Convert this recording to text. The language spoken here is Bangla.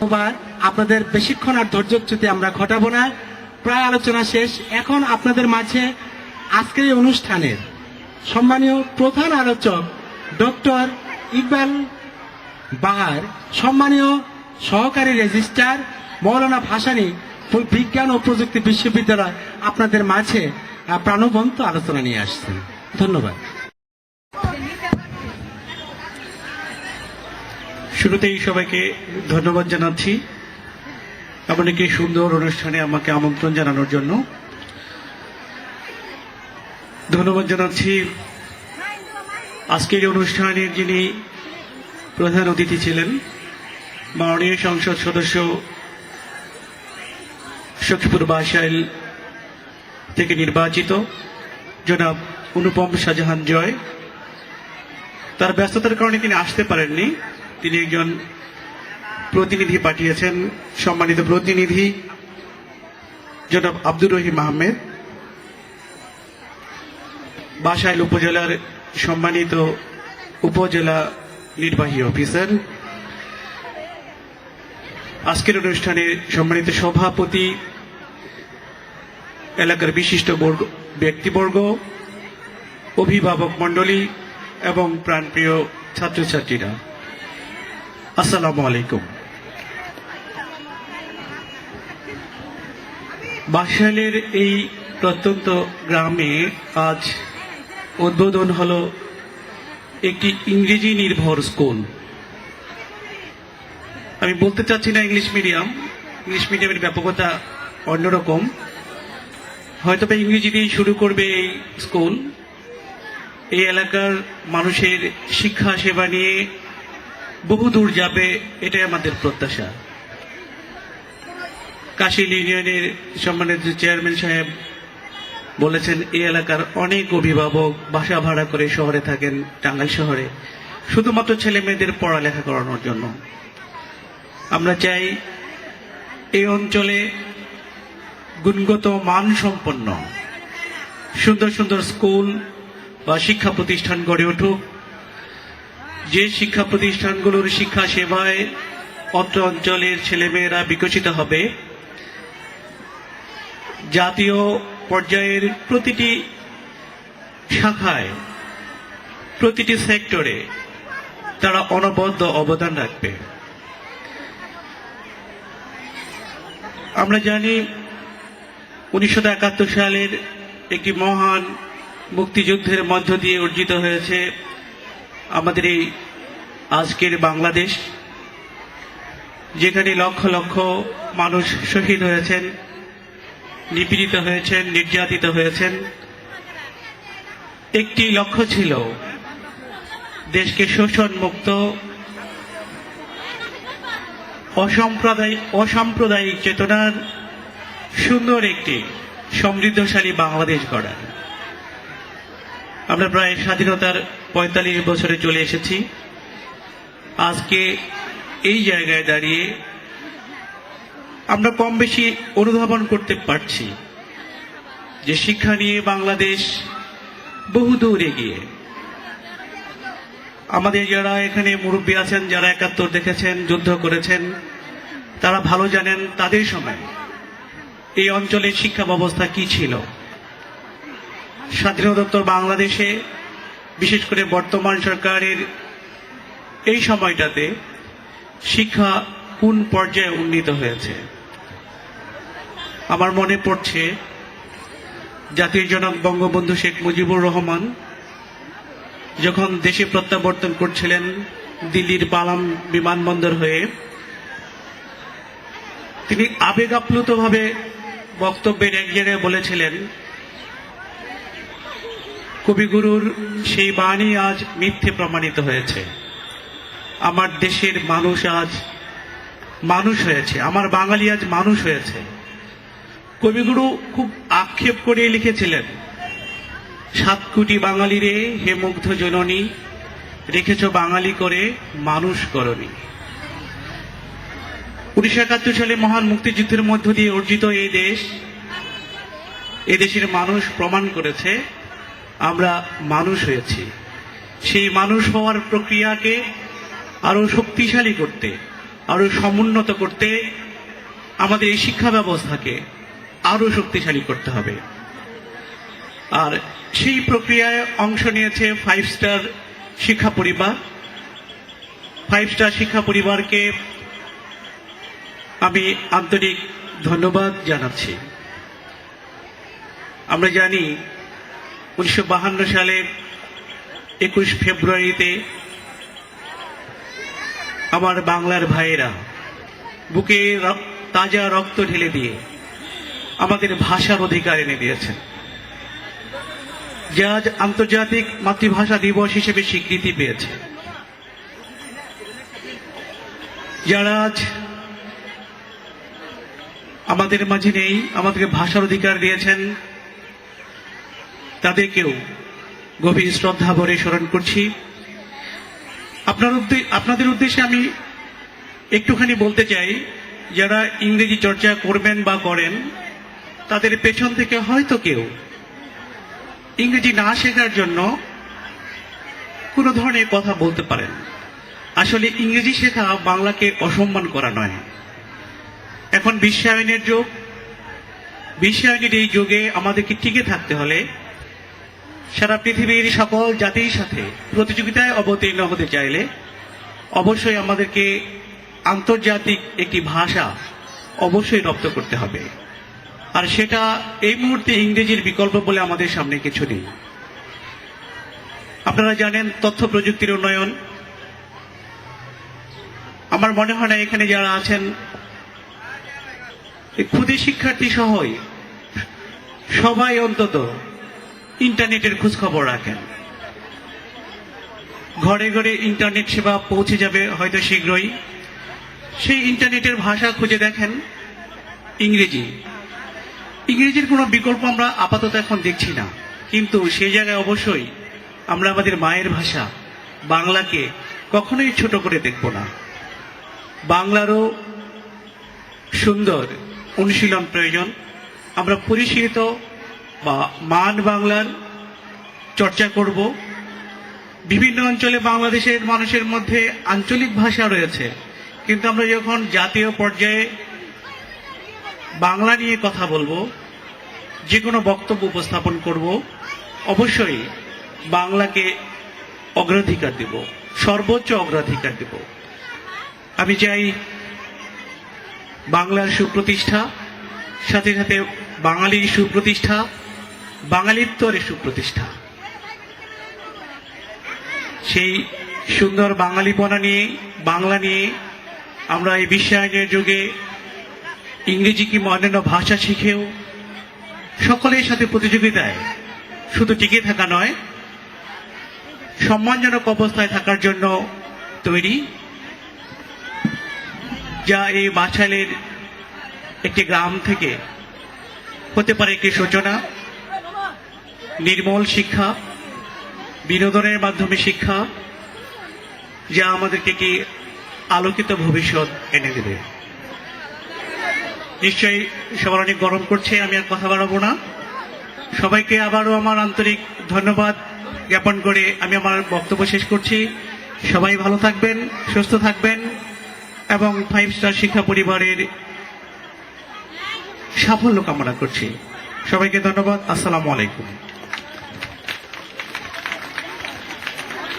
ধন্যবাদ আপনাদের বেশিক্ষণ আর ধৈর্যচ্যুতি আমরা ঘটাবো না। প্রায় আলোচনা শেষ। এখন আপনাদের মাঝে আজকের এই অনুষ্ঠানের সম্মানীয় প্রধান আলোচক ডক্টর ইকবাল বাহার, সম্মানীয় সহকারী রেজিস্ট্রার মৌলানা ভাসানী, বিজ্ঞান ও প্রযুক্তি বিশ্ববিদ্যালয় আপনাদের মাঝে প্রাণবন্ত আলোচনা নিয়ে আসছেন। ধন্যবাদ। শুরুতেই সবাইকে ধন্যবাদ জানাচ্ছি। একটি সুন্দর অনুষ্ঠানে আমাকে আমন্ত্রণ জানানোর জন্য। ধন্যবাদ জানাচ্ছি। আজকের অনুষ্ঠানের যিনি প্রধান অতিথি ছিলেন, মাননীয় সংসদ সদস্য সখীপুর বাসাইল থেকে নির্বাচিত, জনাব অনুপম শাহজাহান জয়। তার ব্যস্ততার কারণে তিনি আসতে পারেননি। তিনি একজন প্রতিনিধি পাঠিয়েছেন, সম্মানিত প্রতিনিধি, জনাব আব্দুর রহিম আহমেদ। বাসাইল উপজেলার সম্মানিত উপজেলা নির্বাহী অফিসার। আজকের অনুষ্ঠানে সম্মানিত সভাপতি, এলাকার বিশিষ্ট বর্গ, ব্যক্তিবর্গ, অভিভাবক মণ্ডলী এবং প্রাণপ্রিয় ছাত্রছাত্রীরা। আসসালামু আলাইকুম। বাসাইলের এই প্রত্যন্ত গ্রামে আজ উদ্বোধন হলো একটি ইংরেজি নির্ভর স্কুল। আমি বলতে চাচ্ছি না ইংলিশ মিডিয়াম, ইংলিশ মিডিয়ামের ব্যাপকতা অন্যরকম। হয়তো বা ইংরেজি দিয়েই শুরু করবে এই স্কুল। এই এলাকার মানুষের শিক্ষা সেবা নিয়ে বহু দূর যাবে, এটাই আমাদের প্রত্যাশা। কাশিল ইউনিয়নের সম্মানিত চেয়ারম্যান সাহেব বলেছেন এই এলাকার অনেক অভিভাবক বাসা ভাড়া করে শহরে থাকেন, টাঙ্গাইল শহরে। শুধুমাত্র ছেলে মেয়েদের পড়ালেখা করানোর জন্য। আমরা চাই এই অঞ্চলে গুণগত মান সম্পন্ন সুন্দর সুন্দর স্কুল বা শিক্ষা প্রতিষ্ঠান গড়ে উঠুক। যে শিক্ষা প্রতিষ্ঠানগুলোর শিক্ষা সেবায় অত্র অঞ্চলের ছেলেমেয়েরা বিকশিত হবে, জাতীয় পর্যায়ের প্রতিটি শাখায়, প্রতিটি সেক্টরে তারা অনবদ্য অবদান রাখবে। আমরা জানি উনিশশো একাত্তর সালের একটি মহান মুক্তিযুদ্ধের মধ্য দিয়ে অর্জিত হয়েছে আমাদের এই আজকের বাংলাদেশ, যেখানে লক্ষ লক্ষ মানুষ শহীদ হয়েছেন, নিপীড়িত হয়েছেন, নির্যাতিত হয়েছেন। একটি লক্ষ্য ছিল, দেশকে শোষণ মুক্ত, অসাম্প্রদায়িক অসাম্প্রদায়িক চেতনার সুন্দর একটি সমৃদ্ধশালী বাংলাদেশ গড়ার। আমরা প্রায় স্বাধীনতার পঁয়তাল্লিশ বছরে চলে এসেছি। আজকে এই জায়গায় দাঁড়িয়ে আমরা কম বেশি অনুধাবন করতে পারছি যে শিক্ষা নিয়ে বাংলাদেশ বহু দূর এগিয়ে। আমাদের যারা এখানে মুরব্বী আছেন, যারা একাত্তর দেখেছেন, যুদ্ধ করেছেন, তারা ভালো জানেন তাদের সময় এই অঞ্চলের শিক্ষা ব্যবস্থা কি ছিল। স্বাধীনতোত্তর বাংলাদেশে, বিশেষ করে বর্তমান সরকারের এই সময়টাতে শিক্ষা কোন পর্যায়ে উন্নীত হয়েছে? আমার মনে পড়ছে জাতির জনক বঙ্গবন্ধু শেখ মুজিবুর রহমান যখন দেশে প্রত্যাবর্তন করছিলেন দিল্লির পালাম বিমানবন্দর হয়ে, তিনি আবেগ আপ্লুতভাবে বক্তব্যের এক জায়গায় বলেছিলেন কবিগুরুর সেই বাণী আজ মিথ্যে প্রমাণিত হয়েছে। আমার দেশের মানুষ আজ মানুষ হয়েছে। আমার বাঙালি আজ মানুষ হয়েছে। কবিগুরু খুব আক্ষেপ করে লিখেছিলেন, সাত কোটি বাঙালি রে হে মুগ্ধ জননী, রেখেছ বাঙালি করে মানুষ করনি। উনিশশো একাত্তর সালে মহান মুক্তিযুদ্ধের মধ্য দিয়ে অর্জিত এই দেশ এদেশের মানুষ প্রমাণ করেছে আমরা মানুষ হয়েছি। সেই মানুষ হওয়ার প্রক্রিয়াকে আরও শক্তিশালী করতে, আরও সমুন্নত করতে আমাদের এই শিক্ষা ব্যবস্থাকে আরও শক্তিশালী করতে হবে। আর সেই প্রক্রিয়ায় অংশ নিয়েছে ফাইভ স্টার শিক্ষা পরিবার। ফাইভ স্টার শিক্ষা পরিবারকে আমি আন্তরিক ধন্যবাদ জানাচ্ছি। আমরা জানি উনিশশো সালের একুশ ফেব্রুয়ারিতে আমার বাংলার ভাইয়েরা বুকে তাজা রক্ত ঢেলে দিয়ে আমাদের ভাষার অধিকার এনে দিয়েছেন। যা আজ আন্তর্জাতিক মাতৃভাষা দিবস হিসেবে স্বীকৃতি পেয়েছে। যারা আজ আমাদের মাঝে নেই, আমাদেরকে ভাষার অধিকার দিয়েছেন তাদেরকেও গভীর শ্রদ্ধা ভরে স্মরণ করছি। আপনার আপনাদের উদ্দেশ্যে আমি একটুখানি বলতে চাই, যারা ইংরেজি চর্চা করবেন বা করেন, তাদের পেছন থেকে হয়তো কেউ ইংরেজি না শেখার জন্য কোনো ধরনের কথা বলতে পারেন। আসলে ইংরেজি শেখা বাংলাকে অসম্মান করা নয়। এখন বিশ্বায়নের যুগ। বিশ্বায়নের এই যুগে আমাদেরকে টিকে থাকতে হলে সারা পৃথিবীর সকল জাতির সাথে প্রতিযোগিতায় অবতীর্ণ হতে চাইলে অবশ্যই আমাদেরকে আন্তর্জাতিক একটি ভাষা অবশ্যই রপ্ত করতে হবে। আর সেটা এই মুহূর্তে ইংরেজির বিকল্প বলে আমাদের সামনে কিছু নেই। আপনারা জানেন তথ্য প্রযুক্তির উন্নয়ন। আমার মনে হয় না এখানে যারা আছেন ক্ষুদে শিক্ষার্থী সহই সবাই অন্তত ইন্টারনেটের খোঁজ খবর রাখেন। ঘরে ঘরে ইন্টারনেট সেবা পৌঁছে যাবে হয়তো শীঘ্রই। সেই ইন্টারনেটের ভাষা খুঁজে দেখেন ইংরেজি। ইংরেজির কোনো বিকল্প আমরা আপাতত এখন দেখছি না। কিন্তু সেই জায়গায় অবশ্যই আমরা আমাদের মায়ের ভাষা, বাংলাকে কখনোই ছোট করে দেখব না। বাংলারও সুন্দর অনুশীলন প্রয়োজন। আমরা পরিশীলিত বা মান বাংলার চর্চা করব। বিভিন্ন অঞ্চলে বাংলাদেশের মানুষের মধ্যে আঞ্চলিক ভাষা রয়েছে। কিন্তু আমরা যখন জাতীয় পর্যায়ে বাংলা নিয়ে কথা বলব যে কোনো বক্তব্য উপস্থাপন করব, অবশ্যই বাংলাকে অগ্রাধিকার দেব, সর্বোচ্চ অগ্রাধিকার দেব। আমি চাই বাংলার সুপ্রতিষ্ঠা, সাথে সাথে বাঙালির সুপ্রতিষ্ঠা বাঙালিত্বরের সুপ্রতিষ্ঠা। সেই সুন্দর বাঙালিপনা নিয়ে, বাংলা নিয়ে আমরা এই বিশ্বায়নের যুগে ইংরেজি কিংবা অন্যান্য ভাষা শিখেও সকলের সাথে প্রতিযোগিতায় শুধু টিকে থাকা নয়, সম্মানজনক অবস্থায় থাকার জন্য তৈরি, যা এই বাছাইলের একটি গ্রাম থেকে হতে পারে একটি সূচনা। নির্মল শিক্ষা, বিনোদনের মাধ্যমে শিক্ষা, যা আমাদেরকে কি আলোকিত ভবিষ্যৎ এনে দেবে। নিশ্চয়ই সবার অনেক গরম করছে আমি আর কথা বাড়াবো না। সবাইকে আবারও আমার আন্তরিক ধন্যবাদ জ্ঞাপন করে আমি আমার বক্তব্য শেষ করছি। সবাই ভালো থাকবেন, সুস্থ থাকবেন এবং ফাইভ স্টার শিক্ষা পরিবারের সাফল্য কামনা করছি। সবাইকে ধন্যবাদ, আসসালামু আলাইকুম।